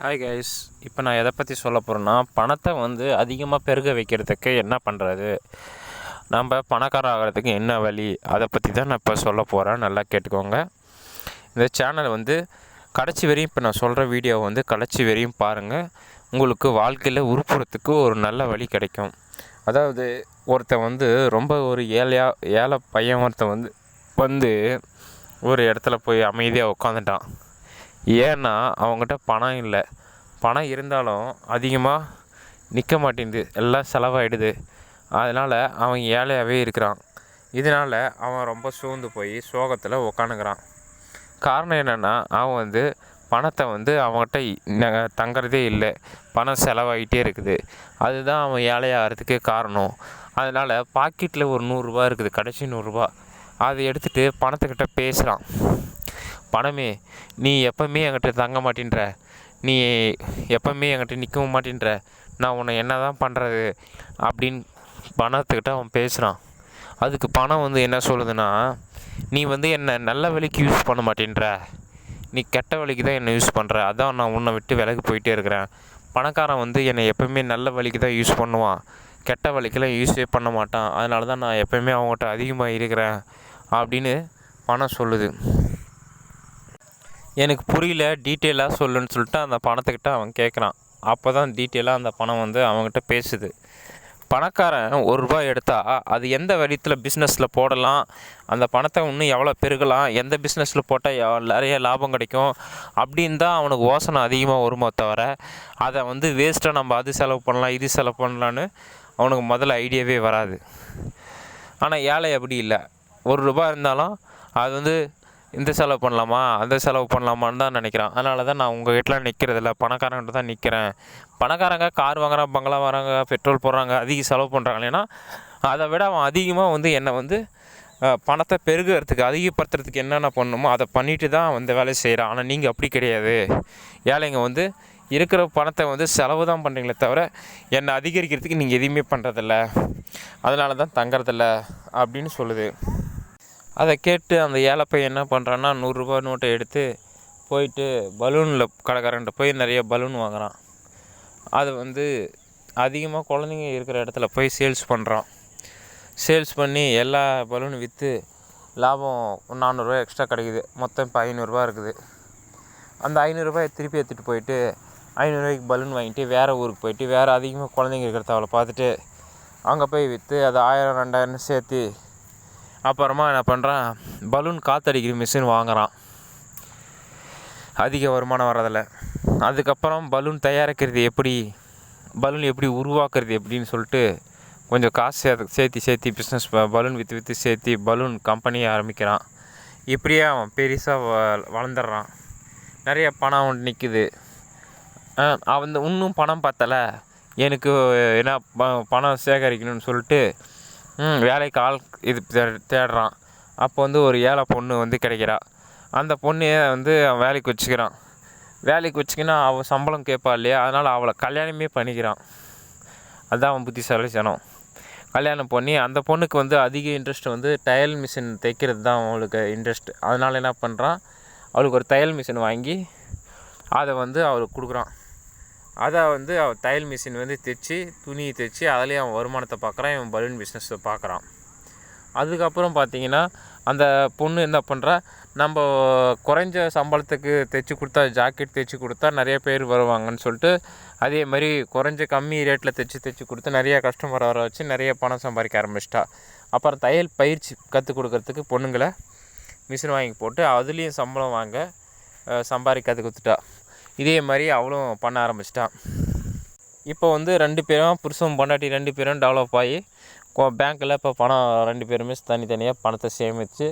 Hi guys இப்போ நான் எதை பற்றி சொல்ல போகிறேன்னா பணத்தை வந்து அதிகமாக பெருக வைக்கிறதுக்கு என்ன பண்ணுறது நம்ம பணக்கார ஆகிறதுக்கு என்ன வழி? அதை பற்றி தான் நான் இப்போ சொல்ல போகிறேன் நல்லா கேட்டுக்கோங்க. இந்த சேனல் வந்து கடைசி வரையும் இப்போ நான் சொல்கிற வீடியோ வந்து கடைசி வரையும் பாருங்கள் உங்களுக்கு வாழ்க்கையில் உருப்புறத்துக்கு ஒரு நல்ல வழி கிடைக்கும். அதாவது ஒருத்தன் வந்து ரொம்ப ஒரு ஏழையா ஏழை பையன் ஒருத்தன் வந்து வந்து ஒரு இடத்துல போய் அமைதியாக உட்காந்துட்டான் ஏன்னா அவங்ககிட்ட பணம் இல்லை. பணம் இருந்தாலும் அதிகமாக நிற்க மாட்டேங்குது. எல்லாம் செலவாயிடுது. அதனால் அவன் ஏழையாகவே இருக்கிறான். இதனால் அவன் ரொம்ப சூழ்ந்து போய் சோகத்தில் உக்காந்துக்கிறான். காரணம் என்னென்னா அவன் வந்து பணத்தை வந்து அவங்ககிட்ட தங்குறதே இல்லை. பணம் செலவாகிட்டே இருக்குது. அதுதான் அவன் ஏழையாகிறதுக்கு காரணம். அதனால் பாக்கெட்டில் ஒரு நூறுரூவா இருக்குது. கடைசி நூறுரூவா அதை எடுத்துகிட்டு பணத்துக்கிட்ட பேசுகிறான் பணமே நீ எப்பவுமே என்கிட்ட தங்க மாட்டேன்ற. நீ எப்பவுமே என்கிட்ட நிற்கவும் மாட்டேன்ற. நான் உன்னை என்ன தான் பண்ணுறது அப்படின்னு பணத்துக்கிட்ட அவன் பேசுகிறான் அதுக்கு பணம் வந்து என்ன சொல்லுதுன்னா நீ வந்து என்னை நல்ல வழிக்கு யூஸ் பண்ண மாட்டேன்ற. நீ கெட்ட வழிக்கு தான் என்னை யூஸ் பண்ணுற அதான் நான் உன்னை விட்டு விலகி போயிட்டே இருக்கிறேன். பணக்காரன் வந்து என்னை எப்பவுமே நல்ல வழிக்கு தான் யூஸ் பண்ணுவான். கெட்ட வழிக்கெல்லாம் யூஸே பண்ண மாட்டான். அதனால தான் நான் எப்பவுமே அவங்ககிட்ட அதிகமாக இருக்கிறேன் அப்படின்னு பணம் சொல்லுது. எனக்கு புரியல டீட்டெயிலாக சொல்லுன்னு சொல்லிட்டு அந்த பணத்துக்கிட்ட அவன் கேட்குறான் அப்போ தான் டீட்டெயிலாக அந்த பணம் வந்து அவங்ககிட்ட பேசுது. பணக்காரன் ஒரு ரூபாய் எடுத்தால் அது எந்த வழித்தில் பிஸ்னஸில் போடலாம்? அந்த பணத்தை இன்னும் எவ்வளோ பெருகலாம்? எந்த பிஸ்னஸில் போட்டால் நிறைய லாபம் கிடைக்கும்? அப்படின்னு தான் அவனுக்கு யோசனை அதிகமாக வருமோ தவிர அதை வந்து வேஸ்ட்டாக நம்ம அது செலவு பண்ணலாம் இது செலவு பண்ணலான்னு அவனுக்கு முதல்ல ஐடியாவே வராது. ஆனால் ஏழை அப்படி இல்லை. ஒரு ரூபாய் இருந்தாலும் அது வந்து இந்த செலவு பண்ணலாமா? அந்த செலவு பண்ணலாமான்னு தான் நினைக்கிறான். அதனால தான் நான் உங்கள் வீட்டில் நிற்கிறதில்ல பணக்காரங்கிட்ட தான் நிற்கிறேன் பணக்காரங்க கார் வாங்குறாங்க பங்களா வராங்க பெட்ரோல் போடுறாங்க அதிக செலவு பண்ணுறாங்க ஏன்னா அதை விட அவன் அதிகமாக வந்து என்னை வந்து பணத்தை பெருகிறதுக்கு அதிகப்படுத்துறதுக்கு என்னென்ன பண்ணணுமோ அதை பண்ணிட்டு தான் வந்து வேலையை செய்கிறான் ஆனால் நீங்கள் அப்படி கிடையாது. ஏழைங்க வந்து இருக்கிற பணத்தை வந்து செலவு தான் பண்ணுறீங்களே தவிர என்னை அதிகரிக்கிறதுக்கு நீங்கள் எதுவுமே பண்ணுறதில்ல அதனால தான் தங்குறதில்ல அப்படின்னு சொல்லுது. அதை கேட்டு அந்த ஏழை பையன் என்ன பண்ணுறான்னா நூறுரூபா நோட்டை எடுத்து போயிட்டு பலூனில் கடைக்காரன்ட்ட போய் நிறைய பலூன் வாங்குகிறான் அது வந்து அதிகமாக குழந்தைங்க இருக்கிற இடத்துல போய் சேல்ஸ் பண்ணுறான். சேல்ஸ் பண்ணி எல்லா பலூனும் விற்று லாபம் நானூறுரூவா எக்ஸ்ட்ரா கிடைக்குது. மொத்தம் இப்போ ஐநூறுரூவா இருக்குது. அந்த ஐநூறுரூபாயை திருப்பி எடுத்துகிட்டு போயிட்டு ஐநூறுரூவாய்க்கு பலூன் வாங்கிட்டு வேறு ஊருக்கு போயிட்டு வேறு அதிகமாக குழந்தைங்க இருக்கிறத அவளை பார்த்துட்டு அங்கே போய் விற்று அதை ஆயிரம் ரெண்டாயிரம் சேர்த்து அப்புறமா என்ன பண்ணுறான் பலூன் காற்றடிக்கிற மிஷின் வாங்குகிறான் அதிக வருமானம் வரதில்ல அதுக்கப்புறம் பலூன் தயாரிக்கிறது எப்படி? பலூன் எப்படி உருவாக்குறது எப்படின்னு சொல்லிட்டு கொஞ்சம் காசு சேர்த்து சேர்த்தி சேர்த்தி பிஸ்னஸ் பலூன் விற்று விற்று சேர்த்தி பலூன் கம்பெனியை ஆரம்பிக்கிறான். இப்படியே அவன் பெருசாக வளர்ந்துடுறான். நிறைய பணம் ஒன்று நிற்குது அவன் இன்னும் பணம் பத்தல. எனக்கு என்ன ப- பணம் சேகரிக்கணும்னு சொல்லிட்டு வேலைக்கு ஆள் இது தேடுறான். அப்போ வந்து ஒரு ஏழை பொண்ணு வந்து கிடைக்கிறா. அந்த பொண்ணையே வந்து அவன் வேலைக்கு வச்சுக்கிறான். வேலைக்கு வச்சுக்கினா அவள் சம்பளம் கேட்பா இல்லையா? அதனால் அவளை கல்யாணமே பண்ணிக்கிறான். அதுதான் அவன் புத்திசாலிச்சனம் கல்யாணம் பண்ணி அந்த பொண்ணுக்கு வந்து அதிக இன்ட்ரெஸ்ட் வந்து தையல் மிஷின் தைக்கிறது தான் அவளுக்கு இன்ட்ரெஸ்ட் அதனால் என்ன பண்ணுறான் அவளுக்கு ஒரு தையல் மிஷின் வாங்கி அதை வந்து அவளுக்கு கொடுக்குறான். அதை வந்து அவன் தையல் மிஷின் வந்து தைச்சி துணி தைச்சி அதுலேயும் அவன் வருமானத்தை பார்க்குறான் இவன் பலூன் பிஸ்னஸை பார்க்குறான். அதுக்கப்புறம் பார்த்தீங்கன்னா அந்த பொண்ணு என்ன பண்ணுறா நம்ம குறைஞ்ச சம்பளத்துக்கு தைச்சி கொடுத்தா ஜாக்கெட் தைச்சி கொடுத்தா நிறைய பேர் வருவாங்கன்னு சொல்லிட்டு அதே மாதிரி குறைஞ்ச கம்மி ரேட்டில் தைச்சி தைச்சி கொடுத்து நிறைய கஸ்டமர் வர வச்சு நிறைய பணம் சம்பாதிக்க ஆரம்பிச்சிட்டா. அப்புறம் தையல் பயிற்சி கற்றுக் கொடுக்கறதுக்கு பொண்ணுங்களை மிஷின் வாங்கி போட்டு அதுலேயும் சம்பளம் வாங்க சம்பாதிக்க கற்றுக் கொடுத்துட்டா. இதே மாதிரி அவளும் பண்ண ஆரம்பிச்சிட்டான். இப்போ வந்து ரெண்டு பேரும் புருஷன் பொண்டாட்டி ரெண்டு பேரும் டெவலப் ஆகி பேங்க்கில் இப்போ பணம் ரெண்டு பேருமே தனித்தனியாக பணத்தை சேமித்து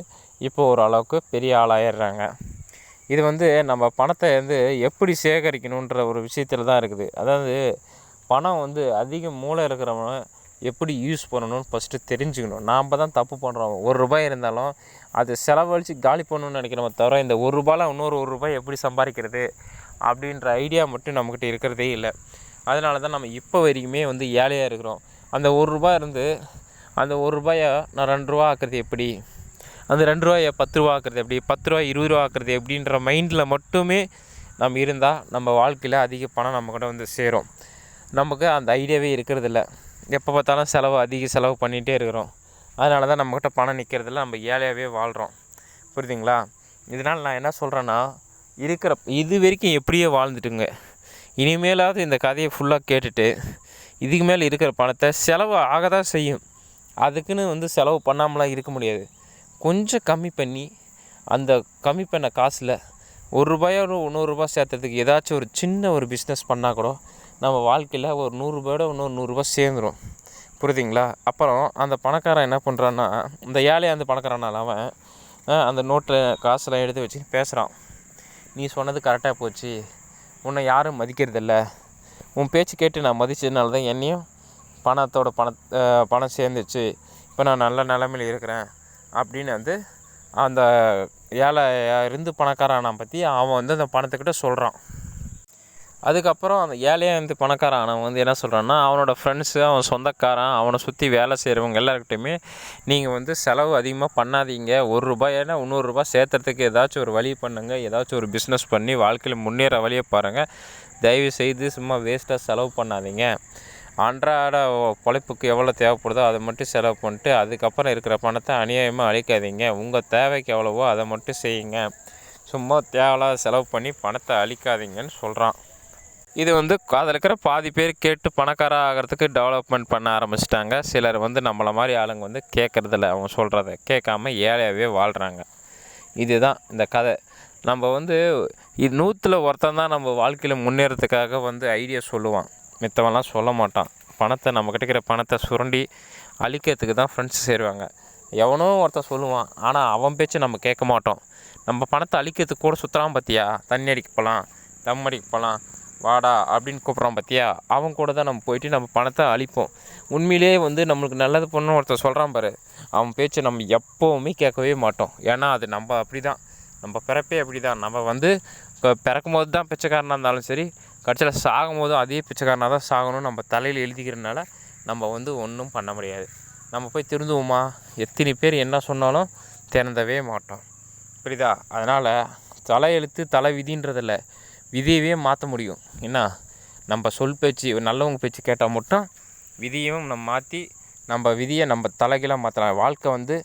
இப்போ ஒரு அளவுக்கு பெரிய ஆளாயிடுறாங்க. இது வந்து நம்ம பணத்தை வந்து எப்படி சேகரிக்கணுன்ற ஒரு விஷயத்தில் தான் இருக்குது. அதாவது பணம் வந்து அதிக மூளை இருக்கிறவங்க எப்படி யூஸ் பண்ணணும்னு ஃபஸ்ட்டு தெரிஞ்சுக்கணும். நாம் தான் தப்பு பண்ணுறோம் ஒரு ரூபாய் இருந்தாலும் அது செலவழித்து காலி பண்ணணும்னு நினைக்கிறோம் தவிர இந்த ஒரு ரூபாயில் இன்னொரு ஒரு ரூபாய் எப்படி சம்பாதிக்கிறது? அப்படின்ற ஐடியா மட்டும் நம்மக்கிட்ட இருக்கிறதே இல்லை. அதனால தான் நம்ம இப்போ வரைக்குமே வந்து ஏழையாக இருக்கிறோம். அந்த ஒரு ரூபா இருந்து அந்த ஒரு ரூபாயை நான் ரெண்டு ரூபா ஆக்குறது எப்படி? அந்த ரெண்டு ரூபாயை பத்து ரூபா ஆக்குறது எப்படி? பத்து ரூபா இருபது ரூபா ஆக்குறது எப்படின்ற மைண்டில் மட்டுமே நம்ம இருந்தால் நம்ம வாழ்க்கையில் அதிக பணம் நம்மக்கிட்ட வந்து சேரும். நமக்கு அந்த ஐடியாவே இருக்கிறதில்ல எப்போ பார்த்தாலும் செலவு அதிக செலவு பண்ணிகிட்டே இருக்கிறோம். அதனால தான் நம்மக்கிட்ட பணம் நிற்கிறதில்ல நம்ம ஏழையாகவே வாழ்கிறோம் புரியுதுங்களா? இதனால் நான் என்ன சொல்கிறேன்னா இருக்கிற இது வரைக்கும் எப்படியோ வாழ்ந்துட்டுங்க. இனிமேலாவது இந்த கதையை ஃபுல்லாக கேட்டுட்டு இதுக்கு மேலே இருக்கிற பணத்தை செலவு ஆக தான் செய்யும். அதுக்குன்னு வந்து செலவு பண்ணாமலாம் இருக்க முடியாது. கொஞ்சம் கம்மி பண்ணி அந்த கம்மி பண்ண காசில் ஒரு ரூபாயோ ஒரு நூறுரூபா சேர்த்துறதுக்கு ஏதாச்சும் ஒரு சின்ன ஒரு பிஸ்னஸ் பண்ணால் கூட நம்ம வாழ்க்கையில் ஒரு நூறுரூபாயோட இன்னொரு நூறுரூபா சேர்ந்துடும் புரியுதுங்களா? அப்புறம் அந்த பணக்காரன் என்ன பண்ணுறான்னா இந்த ஏழையாக அந்த பணக்காரனால அவன் அந்த நோட்டில் காசெல்லாம் எடுத்து வச்சு பேசுகிறான் நீ சொன்னது கரெக்டாக போச்சு. உன்னை யாரும் மதிக்கிறதில்ல. உன் பேச்சு கேட்டு நான் மதித்ததுனால தான் என்னையும் பணத்தோட பண பணம் சேர்ந்துச்சு. இப்போ நான் நல்ல நிலமையில இருக்கிறேன். அப்படின்னு வந்து அந்த ஏழை இருந்து பணக்காரனை பற்றி அவன் வந்து அந்த பணத்துக்கிட்ட சொல்கிறான் அதுக்கப்புறம் அந்த ஏழையாக இருந்து பணக்காரன் ஆனவன் வந்து என்ன சொல்கிறான்னா அவனோட ஃப்ரெண்ட்ஸு அவன் சொந்தக்காரன் அவனை சுற்றி வேலை செய்கிறவங்க எல்லாருக்கிட்டையுமே நீங்கள் வந்து செலவு அதிகமாக பண்ணாதீங்க. ஒரு ரூபாய்னா இன்னொரு ரூபாய் சேர்த்துறதுக்கு ஏதாச்சும் ஒரு வழி பண்ணுங்கள் ஏதாச்சும் ஒரு பிஸ்னஸ் பண்ணி வாழ்க்கையில் முன்னேற வழியை பாருங்கள் தயவு செய்து சும்மா வேஸ்ட்டாக செலவு பண்ணாதீங்க. அன்றாட பொழைப்புக்கு எவ்வளோ தேவைப்படுதோ அதை மட்டும் செலவு பண்ணிட்டு அதுக்கப்புறம் இருக்கிற பணத்தை அநியாயமாக அழிக்காதீங்க. உங்கள் தேவைக்கு எவ்வளவோ அதை மட்டும் செய்யுங்க. சும்மா தேவையில்லாத செலவு பண்ணி பணத்தை அழிக்காதீங்கன்னு சொல்கிறான் இது வந்து அதில் இருக்கிற பாதி பேர் கேட்டு பணக்கார ஆகிறதுக்கு டெவலப்மெண்ட் பண்ண ஆரம்பிச்சிட்டாங்க. சிலர் வந்து நம்மளை மாதிரி ஆளுங்க வந்து கேட்குறதில்ல அவங்க சொல்கிறத கேட்காம ஏழையாகவே வாழ்கிறாங்க இதுதான் இந்த கதை. நம்ம வந்து இது நூற்றில் ஒருத்தன் தான் நம்ம வாழ்க்கையில் முன்னேறதுக்காக வந்து ஐடியா சொல்லுவான். மித்தவெல்லாம் சொல்ல மாட்டான். பணத்தை நம்ம கிடைக்கிற பணத்தை சுரண்டி அழிக்கிறதுக்கு தான் ஃப்ரெண்ட்ஸ் சேருவாங்க. எவனோ ஒருத்தன் சொல்லுவான். ஆனால் அவன் பேச்சு நம்ம கேட்க மாட்டோம். நம்ம பணத்தை அழிக்கிறதுக்கு கூட சுற்றுறான் பார்த்தியா தண்ணி அடிக்க போகலாம் தம் அடிக்க போகலாம் வாடா அப்படின்னு கூப்பிட்றான் பார்த்தியா அவன் கூட தான் நம்ம போயிட்டு நம்ம பணத்தை அழிப்போம். உண்மையிலேயே வந்து நம்மளுக்கு நல்லது பண்ணணும் ஒருத்தர் சொல்கிறான் பாரு. அவன் பேச்சை நம்ம எப்போவுமே கேட்கவே மாட்டோம். ஏன்னா அது நம்ம அப்படி தான் நம்ம பிறப்பே அப்படி தான் நம்ம வந்து இப்போ பிறக்கும் போது தான் பிச்சைக்காரனாக இருந்தாலும் சரி கடைசியில் சாகும் போதும் அதே பிச்சைக்காரனாக தான் சாகணும் நம்ம தலையில் எழுதிக்கிறதுனால நம்ம வந்து ஒன்றும் பண்ண முடியாது. நம்ம போய் திருந்துவோமா? எத்தனை பேர் என்ன சொன்னாலும் திறந்தவே மாட்டோம். புரியுதா? அதனால் தலை எழுத்து தலை விதின்றதில்ல. விதியவே மாற்ற முடியும். என்ன நம்ம சொல் பேச்சு நல்லவங்க பேச்சு கேட்டால் மட்டும் விதியும் நம்ம மாற்றி நம்ம விதியை நம்ம தலைகீழாக மாற்றலாம் வாழ்க்கை வந்து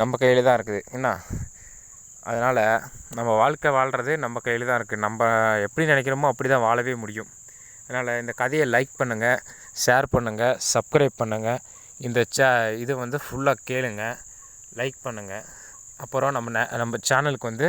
நம்ம கையில் தான் இருக்குது. என்ன அதனால் நம்ம வாழ்க்கை வாழ்கிறது நம்ம கையில் தான் இருக்குது நம்ம எப்படி நினைக்கிறோமோ அப்படி தான் வாழவே முடியும். அதனால் இந்த கதையை லைக் பண்ணுங்கள் ஷேர் பண்ணுங்கள் சப்ஸ்கிரைப் பண்ணுங்கள் இந்த சே இது வந்து ஃபுல்லாக கேளுங்க லைக் பண்ணுங்கள் அப்புறம் நம்ம நம்ம சேனலுக்கு வந்து